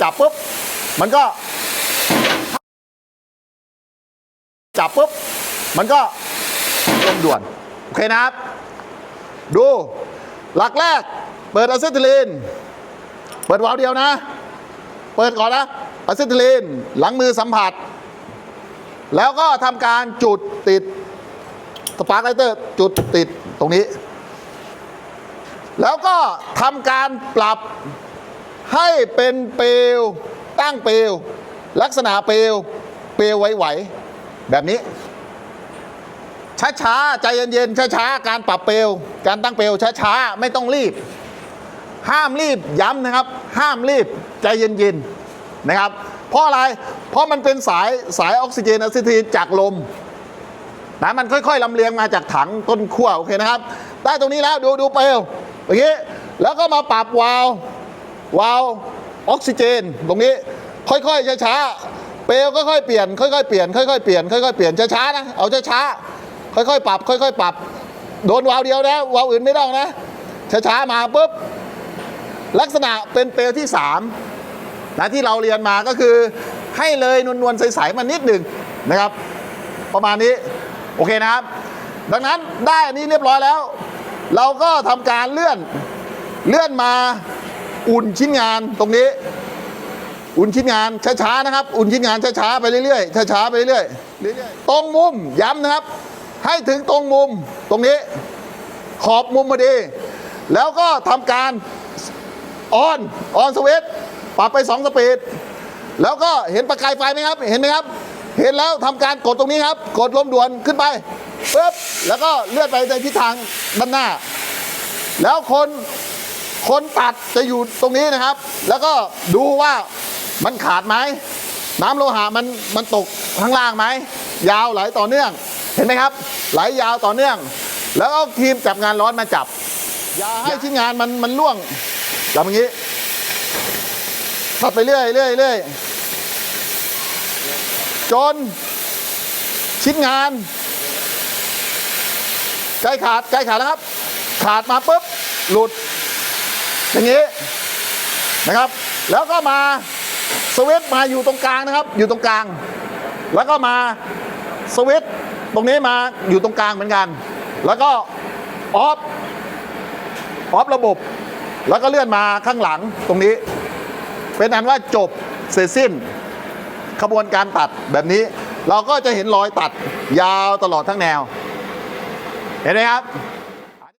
จับปุ๊บ มันก็ จับปุ๊บ มันก็ลงด่วน โอเคนะครับ ดู หลักแรก เปิดอะซิทิลีน เปิดวาล์วเดียวนะ เปิดก่อนนะอะซิทิลีน หลังมือสัมผัส แล้วก็ทำการจุดติดสปาร์คไลเตอร์จุดติดตรงนี้ แล้วก็ทำการปรับ ให้เป็นเปลวตั้งเปลวลักษณะเปลวเปลวไหวๆแบบนี้ช้าๆใจเย็นๆช้าๆการปรับเปลวการตั้งเปลวช้าๆไม่ต้องรีบ ห้ามรีบย้ำนะครับ ห้ามรีบใจเย็นๆนะครับ เพราะอะไรเพราะมันเป็นสายสายออกซิเจนอะซิทีนจากลมนะมันค่อยๆลำเลียงมาจากถังต้นขั้วโอเคนะครับ ได้ตรงนี้แล้วดูดูเปลวอย่างนี้แล้วก็มาปรับวาล์ว วาล์วออกซิเจน ตรงนี้ค่อยๆช้าๆเปลวค่อยๆเปลี่ยนค่อยๆเปลี่ยนค่อยๆเปลี่ยนค่อยๆเปลี่ยนช้าๆนะเอาช้าๆค่อยๆปรับค่อยๆปรับ โดนวาล์วเดียวนะวาล์วอื่นไม่ต้องนะช้าๆมาปุ๊บลักษณะเป็นเปลวที่สามนะที่เราเรียนมาก็คือ ให้เลยนวลๆใสๆมานิดหนึ่งนะครับ ประมาณนี้โอเคนะครับ ดังนั้นได้อันนี้เรียบร้อยแล้ว เราก็ทำการเลื่อนเลื่อนมา อุ่นชิ้นงานตรงนี้ อุ่นชิ้นงานช้าๆนะครับ อุ่นชิ้นงานช้าๆไปเรื่อยๆช้าๆไปเรื่อยๆตรงมุมย้ำนะครับ ให้ถึงตรงมุมตรงนี้ ขอบมุมพอดี แล้วก็ทำการออนออนสวิตปรับไป 2 สปีดแล้วก็เห็นประกายไฟไหมครับ เห็นไหมครับ เห็นแล้วทำการกดตรงนี้ครับ กดลมด่วนขึ้นไปปึ๊บแล้วก็เลื่อนไปในทิศทางด้านหน้า แล้วคน คนตัดจะอยู่ตรงนี้นะครับ แล้วก็ดูว่ามันขาดไหมน้ำโลหะมันมันตกข้างล่างไหมยาวไหลต่อเนื่อง เห็นไหมครับ ไหลยาวต่อเนื่อง แล้วก็ทีมจับงานร้อนมาจับอย่าให้ชิ้นงานมันมันล่วงจับอย่างนี้ตัดไปเรื่อยเรื่อยเรื่อยจน ชิ้นงานใกล้ขาดใกล้ขาดแล้วครับ ขาดมาปุ๊บหลุด อย่างนี้นะครับ แล้วก็มาสวิตมาอยู่ตรงกลางนะครับ อยู่ตรงกลาง แล้วก็มาสวิตตรงนี้มาอยู่ตรงกลางเหมือนกัน แล้วก็ออฟออฟระบบ แล้วก็เลื่อนมาข้างหลังตรงนี้ เป็นอันว่าจบเสร็จสิ้นขบวนการตัดแบบนี้ เราก็จะเห็นรอยตัดยาวตลอดทั้งแนว เห็นไหมครับ